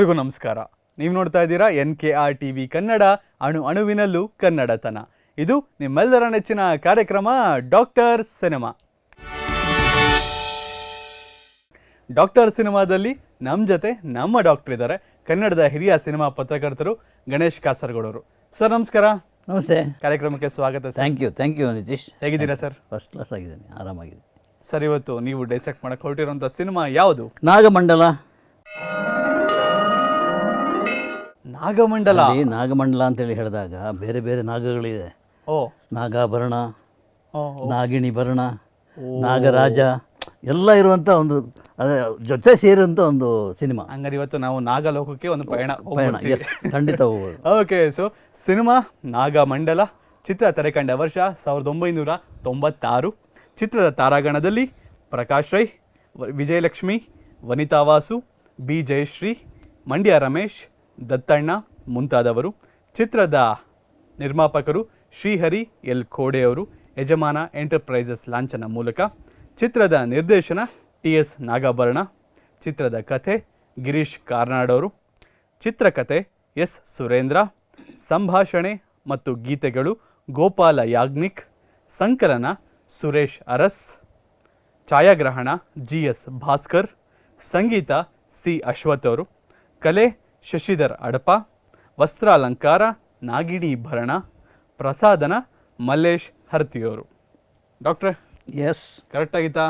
ಎಲ್ರಿಗೂ ನಮಸ್ಕಾರ. ನೀವು ನೋಡ್ತಾ ಇದ್ದೀರಾ N K R T V Kannada ಅಣು ಅಣುವಿನಲ್ಲೂ ಕನ್ನಡತನ. ಇದು ನಿಮ್ಮೆಲ್ಲರ ನೆಚ್ಚಿನ ಕಾರ್ಯಕ್ರಮ ಡಾಕ್ಟರ್ ಸಿನಿಮಾ. ಡಾಕ್ಟರ್ ಸಿನಿಮಾದಲ್ಲಿ ನಮ್ಮ ಜೊತೆ ನಮ್ಮ ಡಾಕ್ಟರ್ ಇದ್ದಾರೆ. ಕನ್ನಡದ ಹಿರಿಯ ಸಿನಿಮಾ ಪತ್ರಕರ್ತರು ಗಣೇಶ್ ಕಾಸರಗೋಡರು ಸರ್ ನಮಸ್ಕಾರ. ನಮಸ್ತೆ. ಕಾರ್ಯಕ್ರಮಕ್ಕೆ ಸ್ವಾಗತ thank you thank you Nitish. ಹೇಗಿದ್ದೀರಾ ಸರ್? ಫಸ್ಟ್ ಕ್ಲಾಸ್ ಆಗಿದ್ದೀನಿ ಆರಾಮಾಗಿದೆ ಸರ್ ಇವತ್ತು ನೀವು ಡೈಸೆಕ್ಟ್ ಮಾಡಕ್ಕೆ ಹೊರಟಿರುವಂಥ ಸಿನಿಮಾ ಯಾವುದು? ನಾಗಮಂಡಲ. ನಾಗಮಂಡಲ. ಈ ನಾಗಮಂಡಲ ಅಂತೇಳಿ ಹೇಳಿದಾಗ ಬೇರೆ ಬೇರೆ ನಾಗಗಳಿದೆ. ಓ. ನಾಗಾಭರಣ ಓ ನಾಗಿಣಿ ಭರಣ ನಾಗರಾಜ ಎಲ್ಲ ಇರುವಂಥ ಒಂದು ಅದೇ ಜೊತೆ ಸೇರಿರುವಂಥ ಒಂದು ಸಿನಿಮಾ. ಹಂಗಾರೆ ಇವತ್ತು ನಾವು ನಾಗಲೋಕಕ್ಕೆ ಒಂದು ಪಯಣ ಪಯಣ ಎಸ್ ಖಂಡಿತ ಹೋಗ್ಬೋದು. ಓಕೆ ಸೊ ಸಿನಿಮಾ ನಾಗಮಂಡಲ ಚಿತ್ರ ತೆರೆಕಂಡ ವರ್ಷ ಸಾವಿರದ ಒಂಬೈನೂರ ತೊಂಬತ್ತಾರು. ಚಿತ್ರದ ತಾರಾಗಣದಲ್ಲಿ ಪ್ರಕಾಶ್ ರೈ ವಿಜಯಲಕ್ಷ್ಮಿ ವನಿತಾ ವಾಸು ಬಿ ಜಯಶ್ರೀ ಮಂಡ್ಯ ರಮೇಶ್ ದತ್ತಣ್ಣ ಮುಂತಾದವರು, ಚಿತ್ರದ ನಿರ್ಮಾಪಕರು ಶ್ರೀಹರಿ ಎಲ್ ಖೋಡೆಯವರು ಯಜಮಾನ ಎಂಟರ್ಪ್ರೈಸಸ್ ಲಾಂಛನ ಮೂಲಕ, ಚಿತ್ರದ ನಿರ್ದೇಶನ ಟಿ ಎಸ್ ನಾಗಾಭರಣ, ಚಿತ್ರದ ಕಥೆ ಗಿರೀಶ್ ಕಾರ್ನಾಡವರು ಚಿತ್ರಕಥೆ ಎಸ್. ಸುರೇಂದ್ರ, ಸಂಭಾಷಣೆ ಮತ್ತು ಗೀತೆಗಳು ಗೋಪಾಲ ಯಾಜ್ಞಿಕ್ ಸಂಕಲನ ಸುರೇಶ್ ಅರಸ್, ಛಾಯಾಗ್ರಹಣ ಜಿ ಎಸ್ ಭಾಸ್ಕರ್, ಸಂಗೀತ ಸಿ. ಅಶ್ವಥ್ ಅವರು, ಕಲೆ ಶಶಿಧರ್ ಅಡಪ ವಸ್ತ್ರಾಲಂಕಾರ ನಾಗಿಣಿ ಭರಣ ಪ್ರಸಾದನ ಮಲ್ಲೇಶ್ ಹರ್ತಿಯವರು ಡಾಕ್ಟ್ರೆ ಎಸ್ ಕರೆಕ್ಟ್ ಆಗಿತ್ತಾ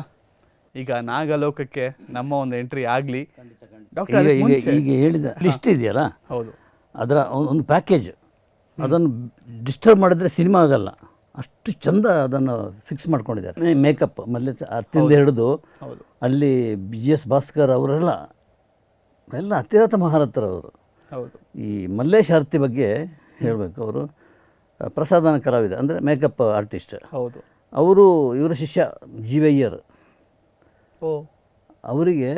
ಈಗ ನಾಗಲೋಕಕ್ಕೆ ನಮ್ಮ ಒಂದು ಎಂಟ್ರಿ ಆಗಲಿ. ಈಗ ಡಾಕ್ಟರ್ ಈಗ ಈಗ ಹೇಳಿದ ಲಿಸ್ಟ್ ಇದೆಯಲ್ಲ? ಹೌದು. ಅದರ ಒಂದು- ಒಂದು ಪ್ಯಾಕೇಜ್ ಅದನ್ನು ಡಿಸ್ಟರ್ಬ್ ಮಾಡಿದ್ರೆ ಸಿನಿಮಾ ಆಗಲ್ಲ. ಅಷ್ಟು ಚಂದ ಅದನ್ನು ಫಿಕ್ಸ್ ಮಾಡ್ಕೊಂಡಿದ್ದಾರೆ. ಮೇಕಪ್ ಮಲ್ಲೇಶ್ ಅತ್ತಿಂದ ಹಿಡಿದು ಹೌದು. ಅಲ್ಲಿ ಬಿ ಎಸ್ ಭಾಸ್ಕರ್ ಅವರೆಲ್ಲ ಎಲ್ಲ ಅತಿರಥ ಮಹಾರಥರವರು. ಅವರು ಹೌದು. ಈ ಮಲ್ಲೇಶ್ ಆರ್ತಿ ಬಗ್ಗೆ ಹೇಳಬೇಕು ಅವರು. ಪ್ರಸಾದನ ಕಲಾವಿದ ಅಂದರೆ ಮೇಕಪ್ ಆರ್ಟಿಸ್ಟ್. ಹೌದು. ಅವರು ಇವರ ಶಿಷ್ಯ ಜಿ ವೈ ಅಯ್ಯರ್ ಓ. ಅವರಿಗೆ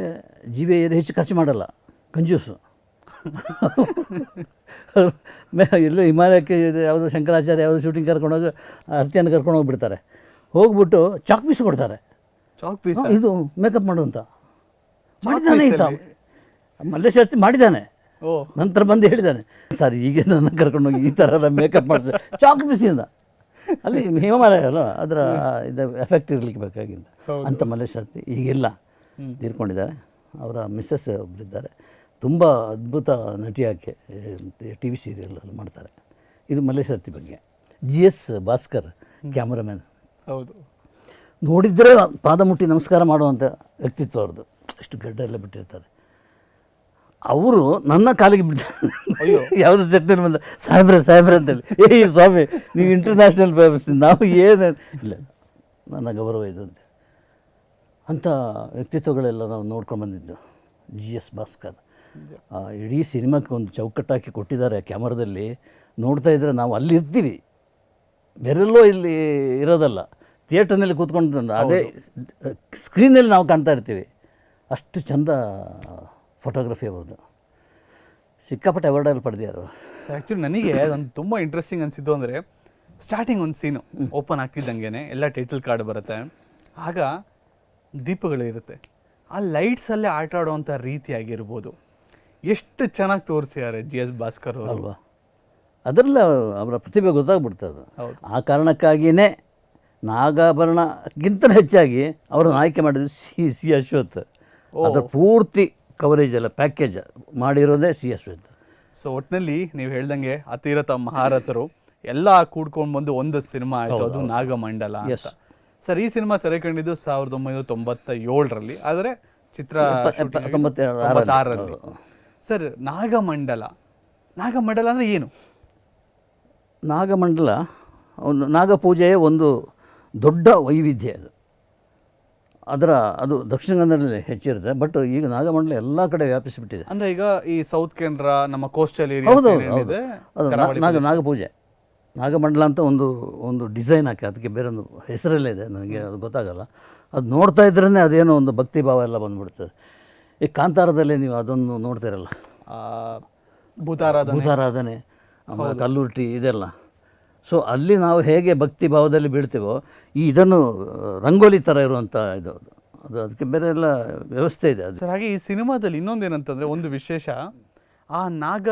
ಜಿ ವಿ ಅಯ್ಯರ್ ಹೆಚ್ಚು ಖರ್ಚು ಮಾಡಲ್ಲ ಕಂಜೂಸು ಮೇ ಎಲ್ಲೋ ಹಿಮಾಲಯಕ್ಕೆ ಯಾವುದೋ ಶಂಕರಾಚಾರ್ಯ ಯಾವುದೋ ಶೂಟಿಂಗ್ ಕರ್ಕೊಂಡೋಗಿ ಅರ್ತಿಯನ್ನು ಕರ್ಕೊಂಡು ಹೋಗ್ಬಿಡ್ತಾರೆ. ಹೋಗ್ಬಿಟ್ಟು ಚಾಕ್ ಪೀಸ್ ಕೊಡ್ತಾರೆ. ಚಾಕ್ ಪೀಸ್ ಇದು ಮೇಕಪ್ ಮಾಡುವಂಥ ಮಾಡಿದ್ದಾನೆ ಮಲ್ಲೇಶ್ ಅರ್ತಿ ಮಾಡಿದ್ದಾನೆ. ಓ. ನಂತರ ಬಂದು ಹೇಳಿದ್ದಾನೆ ಸರ್ ಈಗ ನನ್ನ ಕರ್ಕೊಂಡೋಗಿ ಈ ಥರ ಎಲ್ಲ ಮೇಕಪ್ ಮಾಡಿಸಿ ಚಾಕ್ ಬಿಸಿಯಿಂದ ಅಲ್ಲಿ ಹಿಮಾಲಯ ಅಲ್ಲ ಅದರ ಇದು ಎಫೆಕ್ಟ್ ಇರಲಿಕ್ಕೆ ಬೇಕಾಗಿಂದ ಅಂತ ಮಲ್ಲೇಶ್ ಅರ್ತಿ ಈಗಿಲ್ಲ ತೀರ್ಕೊಂಡಿದ್ದಾರೆ. ಅವರ ಮಿಸ್ಸಸ್ ಒಬ್ಬರಿದ್ದಾರೆ ತುಂಬ ಅದ್ಭುತ ನಟಿ ಆಕೆ ಟಿ ವಿ ಸೀರಿಯಲ್ ಮಾಡ್ತಾರೆ. ಇದು ಮಲ್ಲೇಶ್ ಅರ್ತಿ ಬಗ್ಗೆ. ಜಿ ಎಸ್ ಭಾಸ್ಕರ್ ಕ್ಯಾಮ್ರಾಮ್ಯಾನ್ ಹೌದು. ನೋಡಿದರೆ ಪಾದ ಮುಟ್ಟಿ ನಮಸ್ಕಾರ ಮಾಡುವಂಥ ವ್ಯಕ್ತಿತ್ವ ಅವ್ರದ್ದು. ಅಷ್ಟು ಗಡ್ಡ ಎಲ್ಲ ಬಿಟ್ಟಿರ್ತಾರೆ. ಅವರು ನನ್ನ ಕಾಲಿಗೆ ಬಿಡ್ತಾರೆ ಯಾವುದು ಚಟ್ನಿ ಬಂದ ಸಾಹೇಬ್ರೆ ಸಾಹೇಬ್ರೆ ಅಂತೇಳಿ. ಏಯ್ ಸ್ವಾಮಿ ನೀವು ಇಂಟರ್ನ್ಯಾಷನಲ್ ಫೇಮಸ್ ನಾವು ಏನು ಇಲ್ಲ ನನ್ನ ಗೌರವ ಇದು ಅಂತ. ಅಂಥ ವ್ಯಕ್ತಿತ್ವಗಳೆಲ್ಲ ನಾವು ನೋಡ್ಕೊಂಡು ಬಂದಿದ್ದು. G S Bhaskar. ಆ ಇಡೀ ಸಿನಿಮಾಕ್ಕೆ ಒಂದು ಚೌಕಟ್ಟಾಕಿ ಕೊಟ್ಟಿದ್ದಾರೆ ಕ್ಯಾಮರಾದಲ್ಲಿ. ನೋಡ್ತಾ ಇದ್ದರೆ ನಾವು ಅಲ್ಲಿ ಇರ್ತೀವಿ. ಬೇರೆಲ್ಲೋ ಇಲ್ಲಿ ಇರೋದಲ್ಲ. ಥಿಯೇಟರ್ನಲ್ಲಿ ಕೂತ್ಕೊಂಡು ಅದೇ ಸ್ಕ್ರೀನಲ್ಲಿ ನಾವು ಕಾಣ್ತಾ ಇರ್ತೀವಿ. ಅಷ್ಟು ಚಂದ ಫೋಟೋಗ್ರಫಿ ಅವ್ರದ್ದು. ಸಿಕ್ಕಾಪಟ್ಟೆ ಅವಾರ್ಡಲ್ಲಿ ಪಡೆದಿದ್ದಾರೆ ಸೊ ಆ್ಯಕ್ಚುಲಿ ನನಗೆ ಅದೊಂದು ತುಂಬ ಇಂಟ್ರೆಸ್ಟಿಂಗ್ ಅನಿಸಿದ್ದು ಅಂದರೆ ಸ್ಟಾರ್ಟಿಂಗ್ ಒಂದು ಸೀನು ಓಪನ್ ಆಗ್ತಿದ್ದಂಗೆ ಎಲ್ಲ ಟೈಟಲ್ ಕಾರ್ಡ್ ಬರುತ್ತೆ. ಆಗ ದೀಪಗಳು ಇರುತ್ತೆ. ಆ ಲೈಟ್ಸಲ್ಲೇ ಆಟ ಆಡುವಂಥ ರೀತಿ ಆಗಿರ್ಬೋದು. ಎಷ್ಟು ಚೆನ್ನಾಗಿ ತೋರಿಸಿದ್ದಾರೆ ಜಿ ಎಸ್ ಭಾಸ್ಕರ್ ಅವರು. ಅಲ್ವಾ? ಅದರಲ್ಲ ಅವರ ಪ್ರತಿಭೆ ಗೊತ್ತಾಗ್ಬಿಡ್ತದೆ ಹೌದು. ಆ ಕಾರಣಕ್ಕಾಗಿಯೇ ನಾಗಾಭರಣಕ್ಕಿಂತ ಹೆಚ್ಚಾಗಿ ಅವರನ್ನು ಆಯ್ಕೆ ಮಾಡಿದ್ರು ಸಿ ಸಿ ಅಶ್ವಥ್. ಅದರ ಪೂರ್ತಿ ಕವರೇಜ್ ಎಲ್ಲ ಪ್ಯಾಕೇಜ್ ಮಾಡಿರೋದೇ ಸಿ ಎಸ್ ಅಂತ ಸೊ ಒಟ್ಟಿನಲ್ಲಿ ನೀವು ಹೇಳ್ದಂಗೆ ಅತಿರಥ ಮಹಾರಥರು ಎಲ್ಲ ಕೂಡ್ಕೊಂಡು ಬಂದು ಒಂದು ಸಿನಿಮಾ ಆಯಿತು ಅದು ನಾಗಮಂಡಲ ಎಸ್ ಸರ್ ಈ ಸಿನಿಮಾ ತೆರೆ ಕಂಡಿದ್ದು ಸಾವಿರದ ಒಂಬೈನೂರ ತೊಂಬತ್ತ ಏಳರಲ್ಲಿ ಆದರೆ ಚಿತ್ರ ತೊಂಬತ್ತಾರರಲ್ಲಿ. ಸರ್ ನಾಗಮಂಡಲ. ನಾಗಮಂಡಲ ಅಂದ್ರೆ ಏನು? ನಾಗಮಂಡಲ ಒಂದು ನಾಗಪೂಜೆಯ ಒಂದು ದೊಡ್ಡ ವೈವಿಧ್ಯ ಅದು. ಅದರ ಅದು ದಕ್ಷಿಣ ಕನ್ನಡದಲ್ಲಿ ಹೆಚ್ಚಿರುತ್ತೆ ಬಟ್ ಈಗ ನಾಗಮಂಡಲ ಎಲ್ಲ ಕಡೆ ವ್ಯಾಪಿಸಿಬಿಟ್ಟಿದೆ. ಅಂದ್ರೆ ಈಗ ಈ ಸೌತ್ ಕೇಂದ್ರ ನಮ್ಮ ಕೋಸ್ಟಲ್ ಏರಿಯಾ ಹೌದು ಏನಿದೆ ಅದು ನಾಗ ನಾಗಪೂಜೆ. ನಾಗಮಂಡಲ ಅಂತ ಒಂದು ಒಂದು ಡಿಸೈನ್ ಹಾಕಿ ಅದಕ್ಕೆ ಬೇರೆ ಒಂದು ಹೆಸರಲ್ಲೇ ಇದೆ ನನಗೆ ಅದು ಗೊತ್ತಾಗಲ್ಲ. ಅದು ನೋಡ್ತಾ ಇದ್ರೇ ಅದೇನೋ ಒಂದು ಭಕ್ತಿ ಭಾವ ಎಲ್ಲ ಬಂದ್ಬಿಡ್ತದೆ ಈ ಕಾಂತಾರದಲ್ಲಿ ನೀವು ಅದೊಂದು ನೋಡ್ತಿರಲ್ಲ. ಭೂತಾರಾಧನೆ. ಭೂತಾರಾಧನೆ ಆಮೇಲೆ ಕಲ್ಲುರ್ಟಿ ಇದೆಲ್ಲ. ಸೊ ಅಲ್ಲಿ ನಾವು ಹೇಗೆ ಭಕ್ತಿ ಭಾವದಲ್ಲಿ ಬೀಳ್ತೀವೋ ಈ ಇದನ್ನು ರಂಗೋಲಿ ಥರ ಇರುವಂಥ ಇದು ಅದು. ಅದಕ್ಕೆ ಬೇರೆ ಎಲ್ಲ ವ್ಯವಸ್ಥೆ ಇದೆ ಅದು. ಸರ್ ಹಾಗೆ ಈ ಸಿನಿಮಾದಲ್ಲಿ ಇನ್ನೊಂದೇನಂತಂದ್ರೆ ಒಂದು ವಿಶೇಷ ಆ ನಾಗ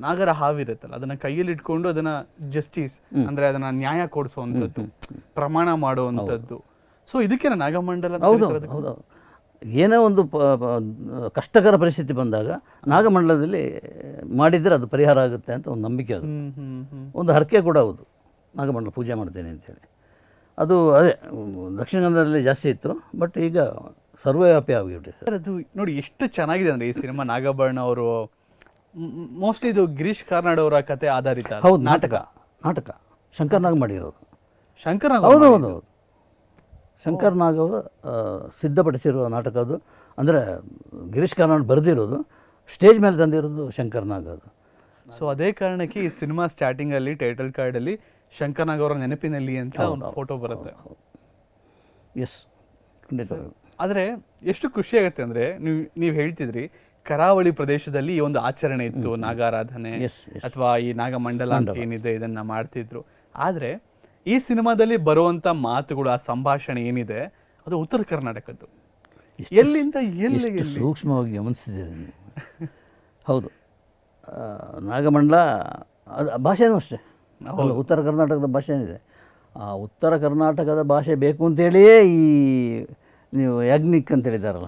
ನಾಗರ ಹಾವಿರುತ್ತಲ್ಲ ಅದನ್ನ ಕೈಯಲ್ಲಿ ಇಟ್ಕೊಂಡು ಅದನ್ನ ಜಸ್ಟಿಸ್ ಅಂದ್ರೆ ಅದನ್ನ ನ್ಯಾಯ ಕೊಡಿಸುವಂಥದ್ದು ಪ್ರಮಾಣ ಮಾಡುವಂಥದ್ದು ಸೊ ಇದಕ್ಕೆ ನಾಗಮಂಡಲ ಹೌದು. ಏನೇ ಒಂದು ಪ ಕಷ್ಟಕರ ಪರಿಸ್ಥಿತಿ ಬಂದಾಗ ನಾಗಮಂಡಲದಲ್ಲಿ ಮಾಡಿದರೆ ಅದು ಪರಿಹಾರ ಆಗುತ್ತೆ ಅಂತ ಒಂದು ನಂಬಿಕೆ ಅದು. ಒಂದು ಹರಕೆ ಕೂಡ ಹೌದು. ನಾಗಮಂಡಲ ಪೂಜೆ ಮಾಡ್ತೇನೆ ಅಂತೇಳಿ. ಅದು ಅದೇ ದಕ್ಷಿಣ ಕನ್ನಡದಲ್ಲಿ ಜಾಸ್ತಿ ಇತ್ತು ಬಟ್ ಈಗ ಸರ್ವವ್ಯಾಪಿ ಆಗಿಬಿಟ್ಟಿದೆ ಸರ್ ಅದು ನೋಡಿ ಎಷ್ಟು ಚೆನ್ನಾಗಿದೆ ಅಂದರೆ ಈ ಸಿನಿಮಾ ನಾಗಭರಣ ಅವರು ಮೋಸ್ಟ್ಲಿ ಇದು ಗಿರೀಶ್ ಕಾರ್ನಾಡ್ ಅವರ ಕತೆ ಆಧಾರಿತ ಹೌದು ನಾಟಕ ನಾಟಕ. ಶಂಕರ್ನಾಗ್ ಮಾಡಿರೋದು ಶಂಕರ್ನಾಗ್ ಹೌದು ಹೌದು ಹೌದು. ಶಂಕರ್ ನಾಗ್ ಅವರು ಸಿದ್ಧಪಡಿಸಿರುವ ನಾಟಕ ಅದು. ಅಂದರೆ ಗಿರೀಶ್ ಕಾರ್ನಾಡ್ ಬರೆದಿರೋದು ಸ್ಟೇಜ್ ಮೇಲೆ ತಂದಿರೋದು ಶಂಕರ್ ನಾಗ್ ಅದು. ಸೊ ಅದೇ ಕಾರಣಕ್ಕೆ ಈ ಸಿನಿಮಾ ಸ್ಟಾರ್ಟಿಂಗಲ್ಲಿ ಟೈಟಲ್ ಕಾರ್ಡಲ್ಲಿ ಶಂಕರ್ ನಾಗ್ ಅವರ ನೆನಪಿನಲ್ಲಿ ಅಂತ ಒಂದು ಫೋಟೋ ಬರುತ್ತೆ. ಎಸ್ ಖಂಡಿತ. ಆದರೆ ಎಷ್ಟು ಖುಷಿ ಆಗುತ್ತೆ ಅಂದ್ರೆ ನೀವು ನೀವು ಹೇಳ್ತಿದ್ರಿ ಕರಾವಳಿ ಪ್ರದೇಶದಲ್ಲಿ ಈ ಒಂದು ಆಚರಣೆ ಇತ್ತು ನಾಗಾರಾಧನೆ. ಅಥವಾ ಈ ನಾಗಮಂಡಲ ಅಂತ ಏನಿದೆ ಇದನ್ನ ಮಾಡ್ತಿದ್ರು. ಆದ್ರೆ ಈ ಸಿನಿಮಾದಲ್ಲಿ ಬರುವಂತ ಮಾತುಗಳು ಆ ಸಂಭಾಷಣೆ ಏನಿದೆ ಅದು ಉತ್ತರ ಕರ್ನಾಟಕದ್ದು. ಎಲ್ಲಿಂದ ಎಲ್ಲಿ? ಸೂಕ್ಷ್ಮವಾಗಿ ಗಮನಿಸಿದ್ದೀರಿ ಹೌದು. ನಾಗಮಂಡಲ ಅದು ಭಾಷೆನೂ ಅಷ್ಟೇ. ಹೌದು. ಉತ್ತರ ಕರ್ನಾಟಕದ ಭಾಷೆ ಏನಿದೆ? ಆ ಉತ್ತರ ಕರ್ನಾಟಕದ ಭಾಷೆ ಬೇಕು ಅಂತೇಳಿಯೇ ಈ ನೀವು ಯಾಜ್ಞಿಕ್ ಅಂತ ಹೇಳಿದಾರಲ್ಲ?